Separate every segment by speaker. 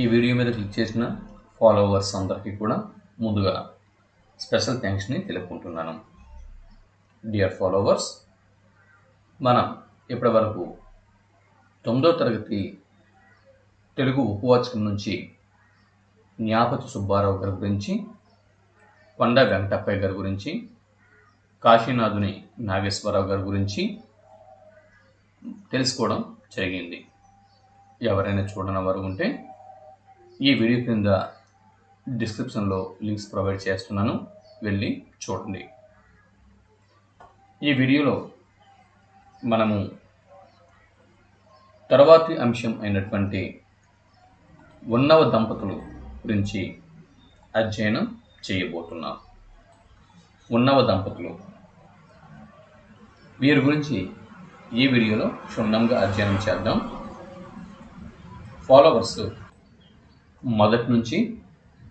Speaker 1: ఈ వీడియో మీద క్లిక్ చేసిన ఫాలోవర్స్ అందరికీ కూడా ముందుగా స్పెషల్ థ్యాంక్స్ని తెలుపుకుంటున్నాను. డియర్ ఫాలోవర్స్ మనం ఇప్పటివరకు తొమ్మిదో తరగతి తెలుగు ఉపవాచకం నుంచి జ్ఞాపతి సుబ్బారావు గారి గురించి కొండ వెంకటప్పయ్య గారి గురించి కాశీనాథుని నాగేశ్వరరావు గారి గురించి తెలుసుకోవడం జరిగింది. ఎవరైనా చూడని వారు ఉంటే ఈ వీడియో కింద డిస్క్రిప్షన్లో లింక్స్ ప్రొవైడ్ చేస్తున్నాను. వెళ్ళి చూడండి. ఈ వీడియోలో మనము తర్వాతి అంశం అయినటువంటి ఉన్నవ దంపతులు గురించి అధ్యయనం చేయబోతున్నాం. ఉన్నవ దంపతులు. వీరి గురించి ఈ వీడియోలో క్షుణ్ణంగా అధ్యయనం చేద్దాం. ఫాలోవర్స్ మొదటి నుంచి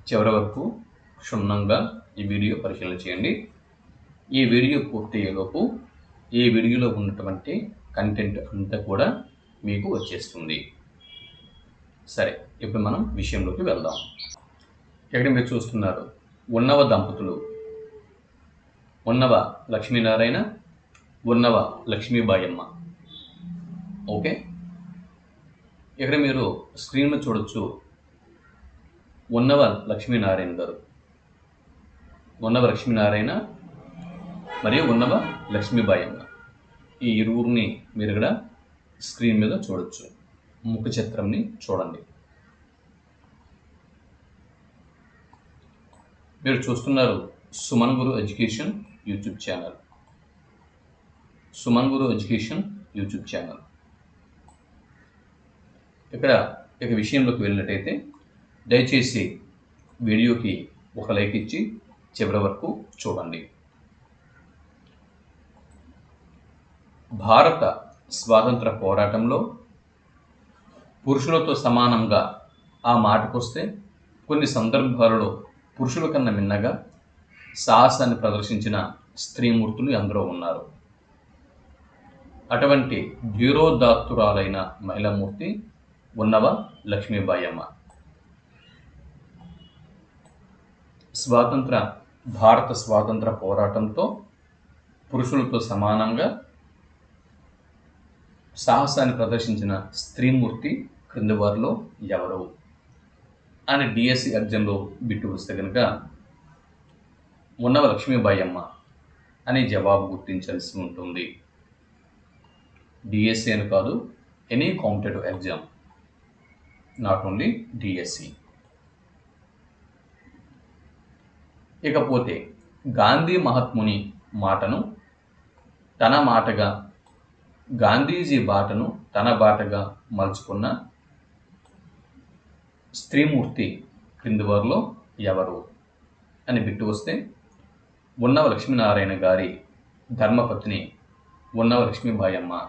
Speaker 1: చివరి వరకు క్షుణ్ణంగా ఈ వీడియో పరిశీలన చేయండి. ఈ వీడియో పూర్తయ్యేలోపు ఈ వీడియోలో ఉన్నటువంటి కంటెంట్ అంతా కూడా మీకు వచ్చేస్తుంది. సరే ఇప్పుడు మనం విషయంలోకి వెళ్దాం. ఇక్కడ మీరు చూస్తున్నారు ఉన్నవ దంపతులు. ఉన్నవ లక్ష్మీనారాయణ ఉన్నవ లక్ష్మీబాయమ్మ. ఓకే? ఇక్కడ మీరు స్క్రీన్లో చూడొచ్చు ఉన్నవ లక్ష్మీనారాయణ గారు ఉన్నవ లక్ష్మీనారాయణ మరియు ఉన్నవ లక్ష్మీబాయమ్మ ఈ ఇరువురిని మీరు ఇక్కడ స్క్రీన్ మీద చూడొచ్చు. ముఖ చిత్రంని చూడండి. మీరు చూస్తున్నారు Suman Guru education YouTube channel. Suman Guru education YouTube channel. ఇక్కడ ఇక విషయంలోకి వెళ్ళినట్టయితే దయచేసి వీడియోకి ఒక లైక్ ఇచ్చి చివరి వరకు చూడండి. భారత స్వాతంత్ర పోరాటంలో పురుషులతో సమానంగా ఆ మాటకొస్తే కొన్ని సందర్భాలలో పురుషుల కన్నా మిన్నగా సాహసాన్ని ప్రదర్శించిన స్త్రీమూర్తులు అందరూ ఉన్నారు. అటువంటి ధీరోదాత్తురాలైన మహిళామూర్తి ఉన్నవ లక్ష్మీబాయమ్మ స్వాతంత్ర భారత స్వాతంత్ర పోరాటంతో పురుషులతో సమానంగా సాహసాన్ని ప్రదర్శించిన స్త్రీమూర్తి క్రింది వారిలో ఎవరు? అని డిఎస్సి ఎగ్జామ్లో బిట్టు వస్తే కనుక ఉన్నవ లక్ష్మీబాయమ్మ అని జవాబు గుర్తించాల్సి ఉంటుంది. డిఎస్సి అని కాదు any competitive exam. Not only DSC. ఇకపోతే గాంధీ మహాత్ముని మాటను తన మాటగా గాంధీజీ బాటను తన బాటగా మలుచుకున్న స్త్రీమూర్తి క్రింది వారిలో ఎవరు? అని బిట్టు వస్తే ఉన్నవ లక్ష్మీనారాయణ గారి ధర్మపత్ని ఉన్నవ లక్ష్మీబాయమ్మ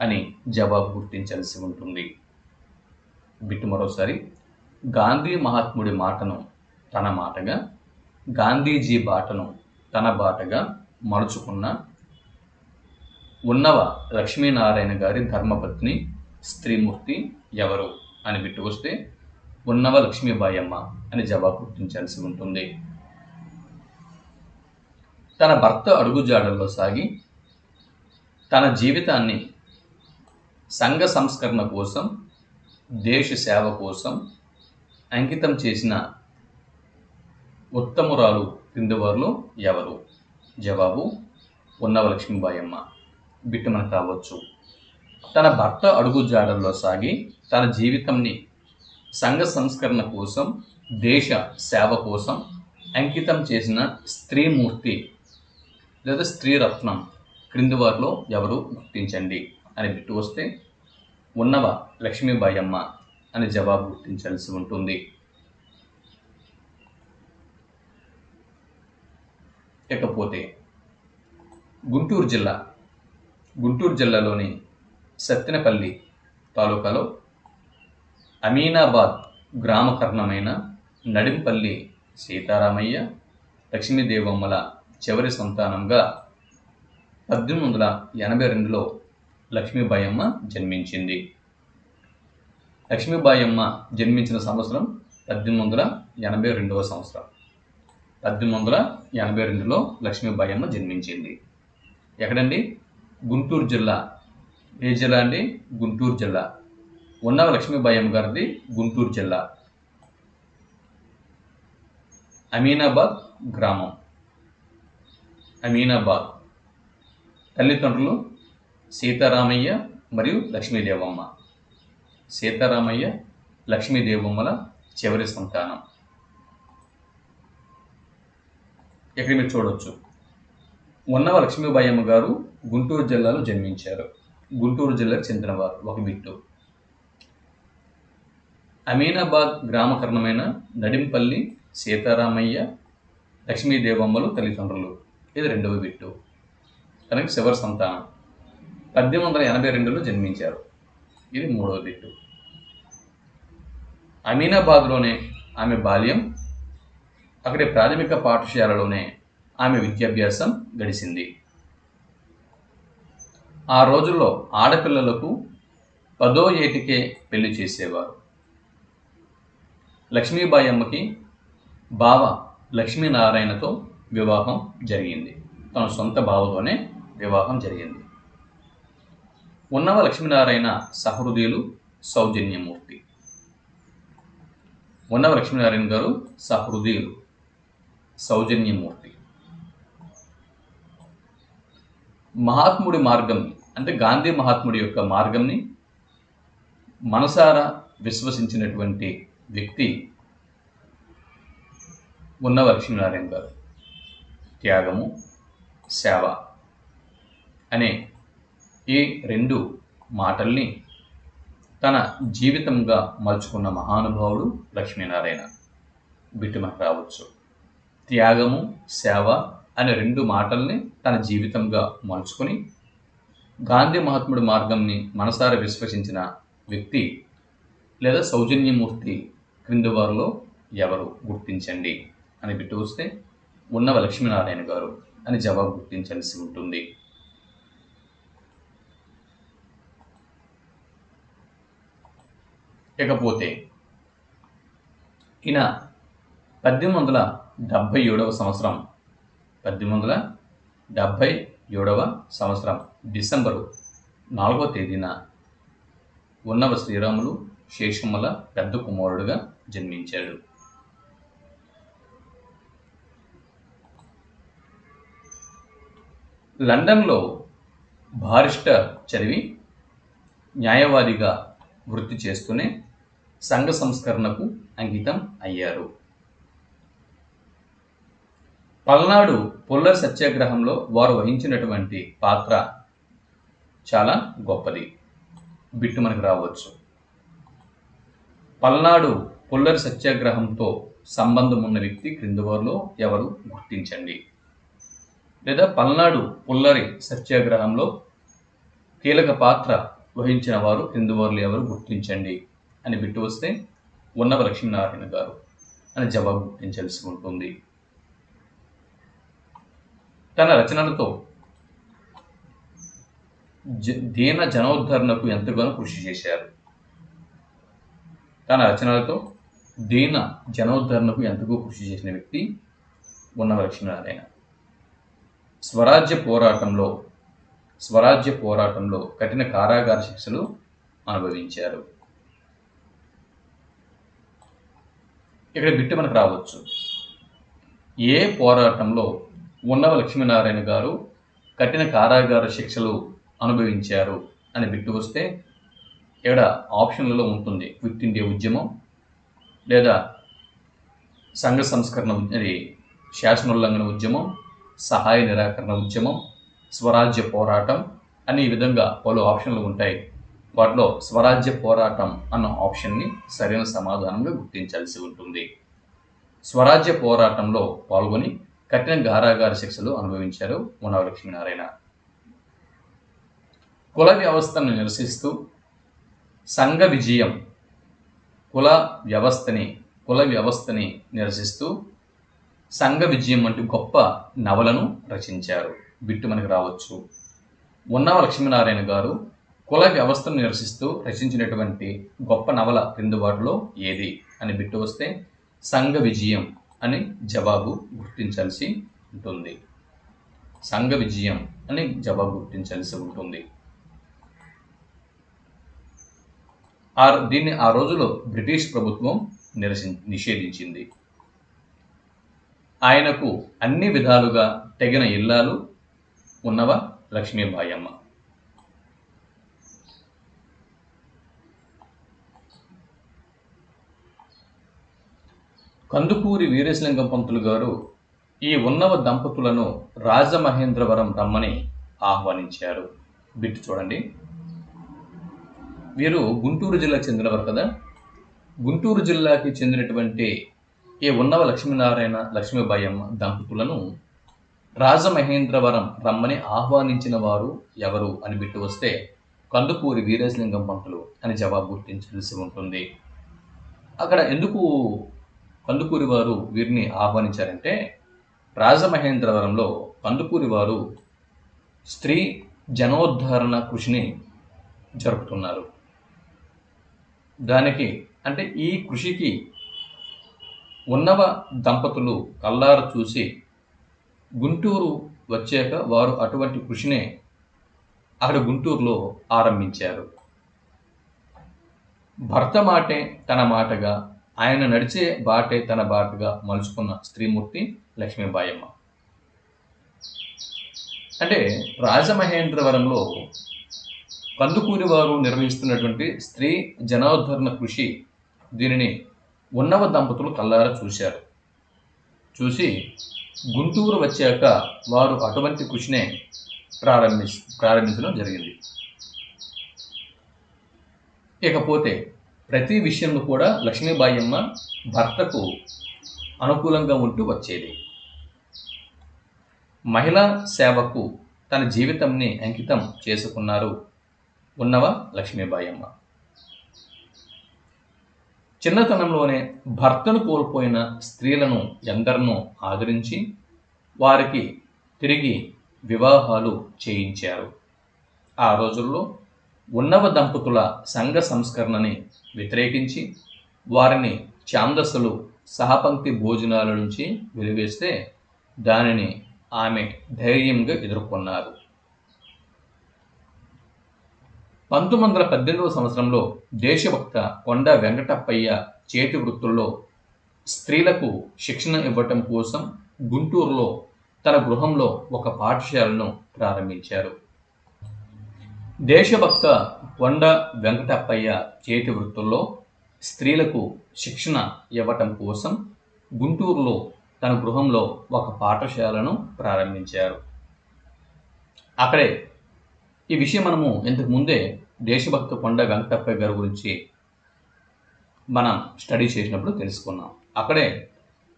Speaker 1: అని జవాబు గుర్తించాల్సి ఉంటుంది. బిట్టు మరోసారి గాంధీ మహాత్ముడి మాటను తన మాటగా గాంధీజీ బాటను తన బాటగా మలుచుకున్న ఉన్నవ లక్ష్మీనారాయణ గారి ధర్మపత్ని స్త్రీమూర్తి ఎవరు అని బిట్టు వస్తే ఉన్నవ లక్ష్మీబాయమ్మ అని జవాబు గుర్తించాల్సి ఉంటుంది. తన భర్త అడుగుజాడల్లో సాగి తన జీవితాన్ని సంఘ సంస్కరణ కోసం దేశ సేవ కోసం అంకితం చేసిన ఉత్తమురాలు క్రిందివారిలో ఎవరు? జవాబు ఉన్నవ లక్ష్మీబాయమ్మ బిట్టు కావచ్చు. తన భర్త అడుగు జాడల్లో సాగి తన జీవితంని సంఘ సంస్కరణ కోసం దేశ సేవ కోసం అంకితం చేసిన స్త్రీమూర్తి లేదా స్త్రీరత్నం క్రింది వారిలో ఎవరు గుర్తించండి? అని బిట్టు వస్తే ఉన్నవ లక్ష్మీబాయమ్మ అని జవాబు గుర్తించాల్సి ఉంటుంది. ఇకపోతే గుంటూరు జిల్లా గుంటూరు జిల్లాలోని సత్తెనపల్లి తాలూకాలో అమీనాబాద్ గ్రామకర్ణమైన నడింపల్లి సీతారామయ్య లక్ష్మీదేవమ్మల చివరి సంతానంగా పద్దెనిమిది వందల ఎనభై రెండులో లక్ష్మీబాయమ్మ జన్మించింది. లక్ష్మీబాయమ్మ జన్మించిన సంవత్సరం పద్దెనిమిది వందల ఎనభై రెండవ సంవత్సరం. పద్దెనిమిది వందల ఎనభై రెండులో లక్ష్మీబాయమ్మ జన్మించింది. ఎక్కడండి? గుంటూరు జిల్లా. ఏ జిల్లా అండి? గుంటూరు జిల్లా. ఉన్నవ లక్ష్మీబాయమ్మ గారిది గుంటూరు జిల్లా. అమీనాబాద్ గ్రామం. అమీనాబాద్. తల్లిదండ్రులు సీతారామయ్య మరియు లక్ష్మీదేవమ్మ. సీతారామయ్య లక్ష్మీదేవమ్మల చివరి సంతానం. ఇక్కడ మీరు చూడవచ్చు ఉన్నవ లక్ష్మీబాయమ్మ గారు గుంటూరు జిల్లాలో జన్మించారు. గుంటూరు జిల్లాకు చెందినవారు ఒక బిట్టు. అమీనాబాద్ గ్రామకరణమైన నడింపల్లి సీతారామయ్య లక్ష్మీదేవమ్మలు తల్లిదండ్రులు. ఇది రెండవ బిట్టు. కనుక చివరి సంతానం. పద్దెనిమిది వందల ఎనభై రెండులో జన్మించారు. ఇది మూడవ బిట్టు. అమీనాబాద్లోనే ఆమె బాల్యం అక్కడి ప్రాథమిక పాఠశాలలోనే ఆమె విద్యాభ్యాసం గడిచింది ఆ రోజుల్లో ఆడపిల్లలకు పదో ఏటికే పెళ్ళి చేసేవారు. లక్ష్మీబాయి అమ్మకి బావ లక్ష్మీనారాయణతో వివాహం జరిగింది. తన సొంత బావతోనే వివాహం జరిగింది. ఉన్నవ లక్ష్మీనారాయణ సహృదయులు సౌజన్యమూర్తి. ఉన్నవ లక్ష్మీనారాయణ గారు సహృదయులు. సౌజన్యమూర్తి మహాత్ముడి మార్గంని అంటే గాంధీ మహాత్ముడి యొక్క మార్గంని మనసారా విశ్వసించినటువంటి వ్యక్తి ఉన్న లక్ష్మీనారాయణ గారు. త్యాగము సేవ అనే ఈ రెండు మాటల్ని తన జీవితంగా మలుచుకున్న మహానుభావుడు లక్ష్మీనారాయణ. బిట్టుమని రావచ్చు. త్యాగము సేవ అనే రెండు మాటల్ని తన జీవితంగా మలుచుకొని గాంధీ మహాత్ముడి మార్గంని మనసారా విశ్వసించిన వ్యక్తి లేదా సౌజన్యమూర్తి క్రింది వారిలో ఎవరు గుర్తించండి అని బిట్టు వస్తే ఉన్నవ లక్ష్మీనారాయణ గారు అని జవాబు గుర్తించాల్సి ఉంటుంది. ఇకపోతే ఈయన పద్దెనిమిది వందల డెబ్భై ఏడవ సంవత్సరం. పద్దెనిమిది వందల డెబ్భై ఏడవ సంవత్సరం డిసెంబరు నాలుగవ తేదీన ఉన్నవ శ్రీరాములు శేషమ్మల పెద్ద కుమారుడుగా జన్మించాడు. లండన్లో బారిస్టర్ చదివి న్యాయవాదిగా వృత్తి చేస్తూనే సంఘ సంస్కరణకు అంకితం అయ్యారు. పల్నాడు పుల్లర్ సత్యాగ్రహంలో వారు వహించినటువంటి పాత్ర చాలా గొప్పది. బిట్టు మనకు రావచ్చు. పల్నాడు పుల్లరి సత్యాగ్రహంతో సంబంధం ఉన్న వ్యక్తి క్రింది వారిలో ఎవరు గుర్తించండి. లేదా పల్నాడు పుల్లరి సత్యాగ్రహంలో కీలక పాత్ర వహించిన వారు క్రింది వారిలో ఎవరు గుర్తించండి అని బిట్టు వస్తే ఉన్నవ లక్ష్మీనారాయణ గారు అని జవాబు గుర్తించాల్సి ఉంటుంది తన రచనలతో జ దీన జనోద్ధరణకు ఎంతగానో కృషి చేశారు. తన రచనలతో దీన జనోద్ధరణకు ఎంతగా కృషి చేసిన వ్యక్తి ఉన్న లక్ష్మీనారాయణ. స్వరాజ్య పోరాటంలో స్వరాజ్య పోరాటంలో కఠిన కారాగార శిక్షలు అనుభవించారు. ఇక్కడ బిట్టు మనకు రావచ్చు. ఏ పోరాటంలో ఉన్నవ లక్ష్మీనారాయణ గారు కఠిన కారాగార శిక్షలు అనుభవించారు అని బిట్టు వస్తే ఇక్కడ ఆప్షన్లలో ఉంటుంది క్విట్ ఇండియా ఉద్యమం లేదా సంఘ సంస్కరణ అది శాసనోల్లంఘన ఉద్యమం సహాయ నిరాకరణ ఉద్యమం స్వరాజ్య పోరాటం అని ఈ విధంగా పలు ఆప్షన్లు ఉంటాయి. వాటిలో స్వరాజ్య పోరాటం అన్న ఆప్షన్ని సరైన సమాధానంగా గుర్తించాల్సి ఉంటుంది. స్వరాజ్య పోరాటంలో పాల్గొని కఠిన గారాగార శిక్షలు అనుభవించారు ఉన్నవ లక్ష్మీనారాయణ కుల వ్యవస్థను నిరసిస్తూ సంఘ విజయం కుల వ్యవస్థని కుల వ్యవస్థని నిరసిస్తూ సంఘ విజయం వంటి గొప్ప నవలను రచించారు. బిట్టు మనకు రావచ్చు. ఉన్నవ లక్ష్మీనారాయణ గారు కుల వ్యవస్థను నిరసిస్తూ రచించినటువంటి గొప్ప నవల క్రింది వాటిలో ఏది? అని బిట్టు వస్తే సంఘ విజయం అని జవాబు గుర్తించాల్సి ఉంటుంది. సంఘ విజయం అని జవాబు గుర్తించాల్సి ఉంటుంది. ఆ దీన్ని ఆ రోజులో బ్రిటిష్ ప్రభుత్వం నిరసి నిషేధించింది. ఆయనకు అన్ని విధాలుగా తెగిన ఇల్లాలు ఉన్నవ? లక్ష్మీబాయమ్మ. కందుకూరి వీరేశలింగం పంతులు గారు ఈ ఉన్నవ దంపతులను రాజమహేంద్రవరం రమ్మని ఆహ్వానించారు. బిట్టు చూడండి. వీరు గుంటూరు జిల్లాకు చెందినవారు కదా? గుంటూరు జిల్లాకి చెందినటువంటి ఈ ఉన్నవ లక్ష్మీనారాయణ లక్ష్మీబాయమ్మ దంపతులను రాజమహేంద్రవరం రమ్మని ఆహ్వానించిన వారు ఎవరు అని బిట్టు వస్తే కందుకూరి వీరేశలింగం పంతులు అని జవాబు గుర్తించాల్సి ఉంటుంది. అక్కడ ఎందుకు కందుకూరి వారు వీరిని ఆహ్వానించారంటే రాజమహేంద్రవరంలో కందుకూరి వారు స్త్రీ జనోద్ధరణ కృషిని జరుపుతున్నారు. దానికి అంటే ఈ కృషికి ఉన్నవ దంపతులు కల్లారు చూసి గుంటూరు వచ్చాక వారు అటువంటి కృషినే అక్కడ గుంటూరులో ఆరంభించారు. భర్త మాటే తన మాటగా ఆయన నడిచే బాటే తన బాటగా మలుచుకున్న స్త్రీమూర్తి లక్ష్మీబాయమ్మ. అంటే రాజమహేంద్రవరంలో కందుకూరి వారు నిర్వహిస్తున్నటువంటి స్త్రీ జనోద్ధరణ కృషి దీనిని ఉన్నవ దంపతులు కల్లారా చూశారు. చూసి గుంటూరు వచ్చాక వారు అటువంటి కృషినే ప్రారంభి ప్రారంభించడం జరిగింది. ఇకపోతే ప్రతి విషయంలో కూడా లక్ష్మీబాయమ్మ భర్తకు అనుకూలంగా ఉంటూ వచ్చేది. మహిళా సేవకు తన జీవితంని అంకితం చేసుకున్నారు ఉన్నవ లక్ష్మీబాయమ్మ? చిన్నతనంలోనే భర్తను కోల్పోయిన స్త్రీలను ఎందరినో ఆదరించి వారికి తిరిగి వివాహాలు చేయించారు. ఆ రోజుల్లో ఉన్నవ దంపతుల సంఘ సంస్కరణని వ్యతిరేకించి వారిని ఛాందస్సులు సహపంక్తి భోజనాల నుంచి వెలివేస్తే దానిని ఆమె ధైర్యంగా ఎదుర్కొన్నారు. పంతొమ్మిది వందల పద్దెనిమిదవ సంవత్సరంలో దేశభక్త కొండ వెంకటప్పయ్య చేతి వృత్తుల్లో స్త్రీలకు శిక్షణ ఇవ్వటం కోసం గుంటూరులో తన గృహంలో ఒక పాఠశాలను ప్రారంభించారు. దేశభక్త కొండ వెంకటప్పయ్య చేతి వృత్తుల్లో స్త్రీలకు శిక్షణ ఇవ్వటం కోసం గుంటూరులో తన గృహంలో ఒక పాఠశాలను ప్రారంభించారు. అక్కడే ఈ విషయం మనము ఇంతకు ముందే దేశభక్త కొండ వెంకటప్పయ్య గారి గురించి మనం స్టడీ చేసినప్పుడు తెలుసుకున్నాం. అక్కడే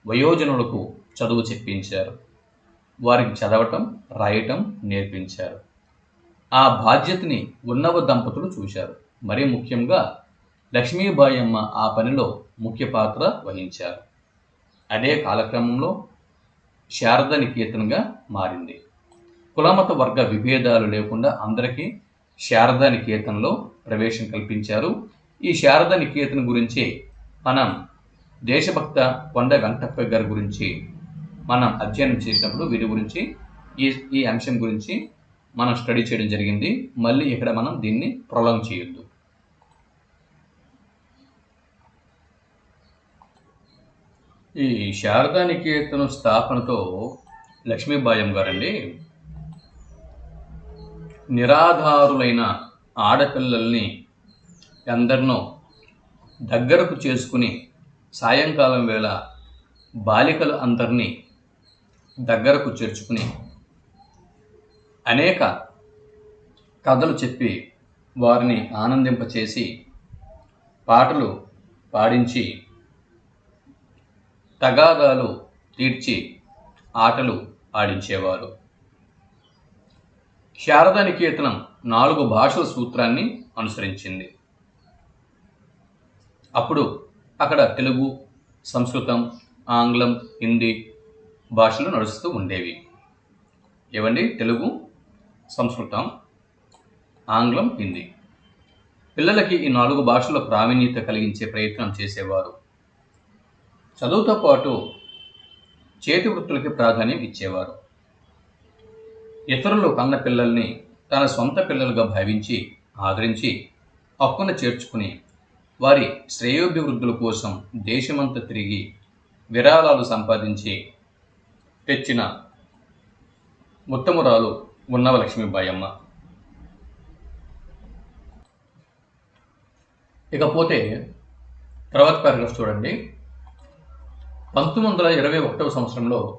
Speaker 1: వయోజనులకు చదువు చెప్పించారు. వారికి చదవటం రాయటం నేర్పించారు. ఆ బాధ్యతని ఉన్నవ దంపతులు చూశారు. మరీ ముఖ్యంగా లక్ష్మీబాయమ్మ ఆ పనిలో ముఖ్య పాత్ర వహించారు. అదే కాలక్రమంలో శారద నికేతన్గా మారింది. కులమత వర్గ విభేదాలు లేకుండా అందరికీ శారదా నికేతన్లో ప్రవేశం కల్పించారు. ఈ శారదా నికేతన్ గురించి మనం దేశభక్త కొండ వెంకటప్ప గారి గురించి మనం అధ్యయనం చేసినప్పుడు వీరి గురించి ఈ ఈ అంశం గురించి మనం స్టడీ చేయడం జరిగింది. మళ్ళీ ఇక్కడ మనం దీన్ని ప్రొలాంగ్ చేయొద్దు. ఈ శారదా నికేతన స్థాపనతో లక్ష్మీబాయం గారండి నిరాధారులైన ఆడపిల్లల్ని అందరినో దగ్గరకు చేసుకుని సాయంకాలం వేళ బాలికలు అందరినీ దగ్గరకు చేర్చుకుని అనేక కథలు చెప్పి వారిని ఆనందింపచేసి పాటలు పాడించి తగాదాలు తీర్చి ఆటలు ఆడించేవారు. శారద నికేతనం నాలుగు భాషల సూత్రాన్ని అనుసరించింది. అప్పుడు అక్కడ తెలుగు సంస్కృతం ఆంగ్లం హిందీ భాషలు నడుస్తూ ఉండేవి. ఏవండి? తెలుగు సంస్కృతం ఆంగ్లం హిందీ. పిల్లలకి ఈ నాలుగు భాషల ప్రావీణ్యత కలిగించే ప్రయత్నం చేసేవారు. చదువుతో పాటు చేతి వృత్తులకి ప్రాధాన్యం ఇచ్చేవారు. ఇతరులు కన్న పిల్లల్ని తన సొంత పిల్లలుగా భావించి ఆదరించి హక్కున చేర్చుకుని వారి శ్రేయోభివృద్ధుల కోసం దేశమంతా తిరిగి విరాళాలు సంపాదించి తెచ్చిన ఉత్తమురాలు ఉన్నవ లక్ష్మీబాయమ్మ ఇకపోతే తర్వాత పారాగ్రాఫ్ చూడండి. పంతొమ్మిది వందల ఇరవై ఒకటవ సంవత్సరంలో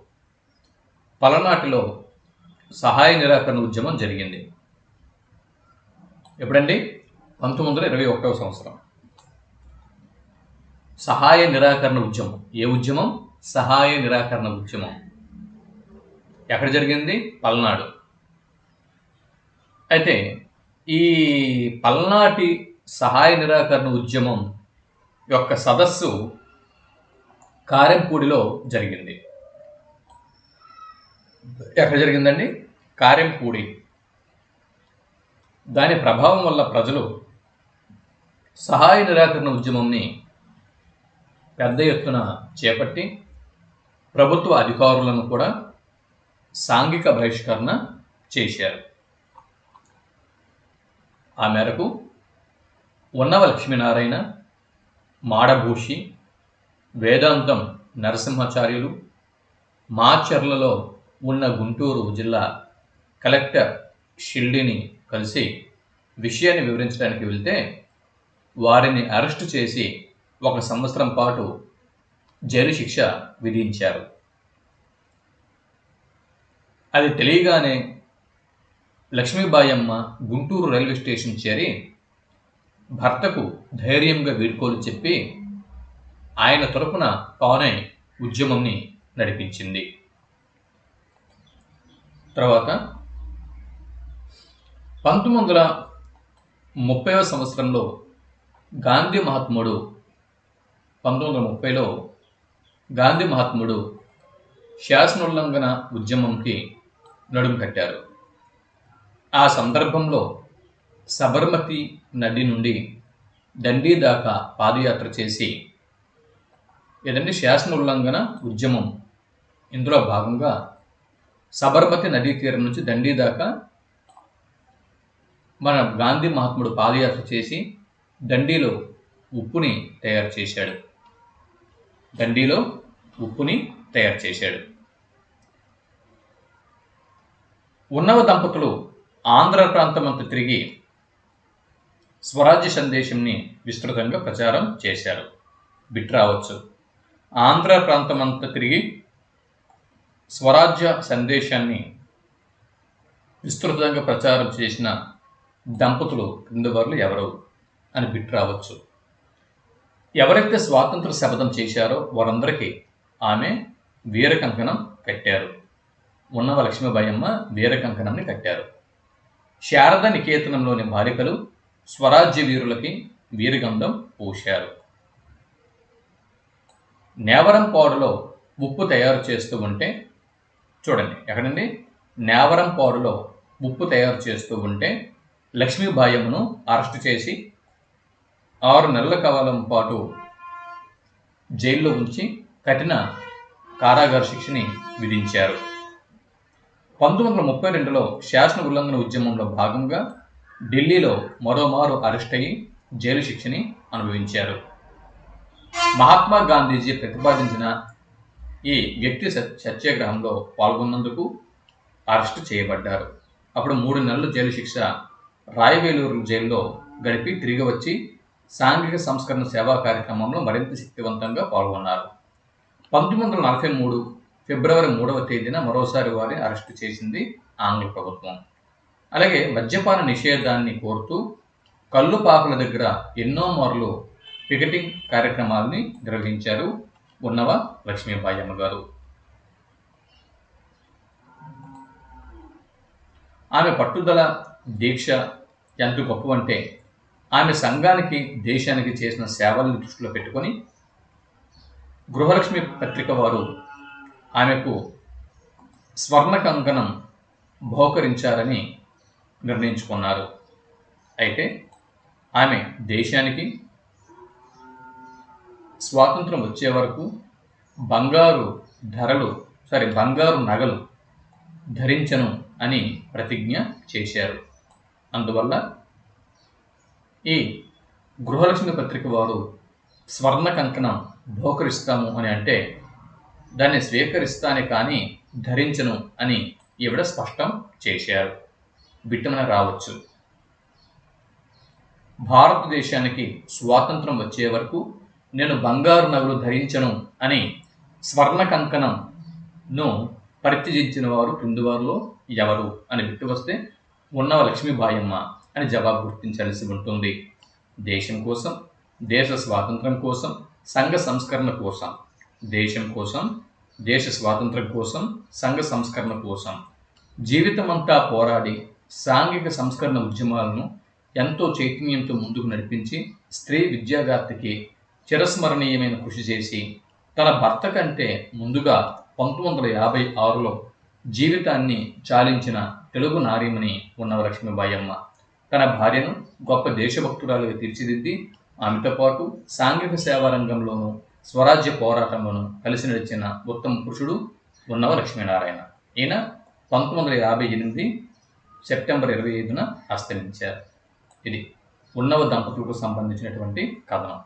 Speaker 1: పలనాటిలో సహాయ నిరాకరణ ఉద్యమం జరిగింది. ఎప్పుడండి? పంతొమ్మిది వందల ఇరవై ఒకటవ సంవత్సరం. సహాయ నిరాకరణ ఉద్యమం. ఏ ఉద్యమం? సహాయ నిరాకరణ ఉద్యమం. ఎక్కడ జరిగింది? పల్నాడు. అయితే ఈ పల్నాటి సహాయ నిరాకరణ ఉద్యమం యొక్క సదస్సు కారెంపూడిలో జరిగింది. ఎక్కడ జరిగిందండి? కారెంపూడి. దాని ప్రభావం వల్ల ప్రజలు సహాయ నిరాకరణ ఉద్యమంని పెద్ద ఎత్తున చేపట్టి ప్రభుత్వ అధికారులను కూడా సాంఘిక బహిష్కరణ చేశారు. ఆ మేరకు ఉన్నవ లక్ష్మీనారాయణ మాడభూషి వేదాంతం నరసింహాచార్యులు మాచర్లలో ఉన్న గుంటూరు జిల్లా కలెక్టర్ షిల్డిని కలిసి విషయాన్ని వివరించడానికి వెళ్తే వారిని అరెస్టు చేసి ఒక సంవత్సరం పాటు జైలు శిక్ష విధించారు. అది తెలియగానే లక్ష్మీబాయమ్మ గుంటూరు రైల్వే స్టేషన్ చేరి భర్తకు ధైర్యంగా వీడ్కోలు చెప్పి ఆయన తరపున పానై ఉద్యమంని నడిపించింది. తర్వాత పంతొమ్మిది వందల ముప్పైవ సంవత్సరంలో గాంధీ మహాత్ముడు పంతొమ్మిది వందల ముప్పైలో గాంధీ మహాత్ముడు శాసనోల్లంఘన ఉద్యమంకి నడుము కట్టారు. ఆ సందర్భంలో సబర్మతి నది నుండి దండి దాకా పాదయాత్ర చేసి ఏదంటే శాసన ఉల్లంఘన ఉద్యమం. ఇందులో భాగంగా సబర్మతి నదీ తీరం నుంచి దండి దాకా మన గాంధీ మహాత్ముడు పాదయాత్ర చేసి దండిలో ఉప్పుని తయారు చేశాడు. దండిలో ఉప్పుని తయారు చేశాడు. ఉన్నవ దంపతులు ఆంధ్ర ప్రాంతమంతా తిరిగి స్వరాజ్య సందేశంని విస్తృతంగా ప్రచారం చేశారు. బిట్ రావచ్చు. ఆంధ్ర ప్రాంతమంతా తిరిగి స్వరాజ్య సందేశాన్ని విస్తృతంగా ప్రచారం చేసిన దంపతులు క్రింది ఎవరు అని బిట్ రావచ్చు. ఎవరైతే స్వాతంత్ర శపథం చేశారో వారందరికీ ఆమె వీర కంకణం కట్టారు. ఉన్నవ లక్ష్మీబాయమ్మ వీర కంకణంని కట్టారు. శారద నికేతనంలోని బాలికలు స్వరాజ్య వీరులకి వీరగంధం పూశారు. నేవరం పాడులో ఉప్పు తయారు చేస్తూ ఉంటే చూడండి ఎక్కడండి? నేవరం పాడులో ఉప్పు తయారు చేస్తూ ఉంటే లక్ష్మీబాయమ్మను అరెస్ట్ చేసి ఆరు నెలల కాలం పాటు జైల్లో ఉంచి కఠిన కారాగార శిక్షని విధించారు. పంతొమ్మిది వందల ముప్పై రెండులో శాసన ఉల్లంఘన ఉద్యమంలో భాగంగా ఢిల్లీలో మరోమారు అరెస్ట్ అయ్యి జైలు శిక్షని అనుభవించారు. మహాత్మా గాంధీజీ ప్రతిపాదించిన ఈ వ్యక్తి సత్యాగ్రహంలో పాల్గొన్నందుకు అరెస్టు చేయబడ్డారు. అప్పుడు మూడు నెలలు జైలు శిక్ష రాయవేలూరు జైల్లో గడిపి తిరిగి వచ్చి సాంఘిక సంస్కరణ సేవా కార్యక్రమంలో మరింత శక్తివంతంగా పాల్గొన్నారు. పంతొమ్మిది వందల నలభై మూడు ఫిబ్రవరి మూడవ తేదీన మరోసారి వారిని అరెస్టు చేసింది ఆంగ్ల ప్రభుత్వం. అలాగే మద్యపాన నిషేధాన్ని కోరుతూ కల్లుపాకుల దగ్గర ఎన్నో మార్లు పికెటింగ్ కార్యక్రమాలని నిర్వహించారు ఉన్నవ లక్ష్మీబాయమ్మ గారు ఆమె పట్టుదల దీక్ష ఎంత గొప్పవంటే ఆమె సంఘానికి దేశానికి చేసిన సేవలను దృష్టిలో పెట్టుకొని గృహలక్ష్మి పత్రిక వారు ఆమెకు స్వర్ణ కంకణం బహుకరించారని నిర్ణయించుకున్నారు. అయితే ఆమె దేశానికి స్వాతంత్రం వచ్చే వరకు బంగారు ధరలు సారీ బంగారు నగలు ధరించను అని ప్రతిజ్ఞ చేశారు. అందువల్ల ఈ గృహలక్ష్మి పత్రిక వారు స్వర్ణ కంకణం భోకరిస్తాము అని అంటే దాన్ని స్వీకరిస్తానే కానీ ధరించను అని ఈవిడ స్పష్టం చేశారు. బిట్టమన రావచ్చు. భారతదేశానికి స్వాతంత్రం వచ్చే వరకు నేను బంగారు నగలు ధరించను అని స్వర్ణ కంకణంను పరిత్యజించిన వారు క్రింది వారిలో ఎవరు అని బిట్టు వస్తే ఉన్నవ లక్ష్మీబాయమ్మ అని జవాబు గుర్తించాల్సి ఉంటుంది. దేశం కోసం దేశ స్వాతంత్రం కోసం సంఘ సంస్కరణ కోసం. దేశం కోసం దేశ స్వాతంత్రం కోసం సంఘ సంస్కరణ కోసం. జీవితమంతా పోరాడి సాంఘిక సంస్కరణ ఉద్యమాలను ఎంతో చైతన్యంతో ముందుకు నడిపించి స్త్రీ విద్యాగార్తికి చిరస్మరణీయమైన కృషి చేసి తన భర్త కంటే ముందుగా పంతొమ్మిది వందల యాభై ఆరులో జీవితాన్ని చాలించిన తెలుగు నారీమణి ఉన్నవ లక్ష్మీబాయమ్మ తన భార్యను గొప్ప దేశభక్తురాలుగా తీర్చిదిద్ది ఆమెతో పాటు సాంఘిక సేవా రంగంలోనూ స్వరాజ్య పోరాటంలోనూ కలిసి నడిచిన ఉత్తమ పురుషుడు ఉన్నవ లక్ష్మీనారాయణ. ఈయన పంతొమ్మిది వందల యాభై ఎనిమిది సెప్టెంబర్ ఇరవై ఐదున అస్తమించారు ఇది ఉన్నవ దంపతులకు సంబంధించినటువంటి కథనం.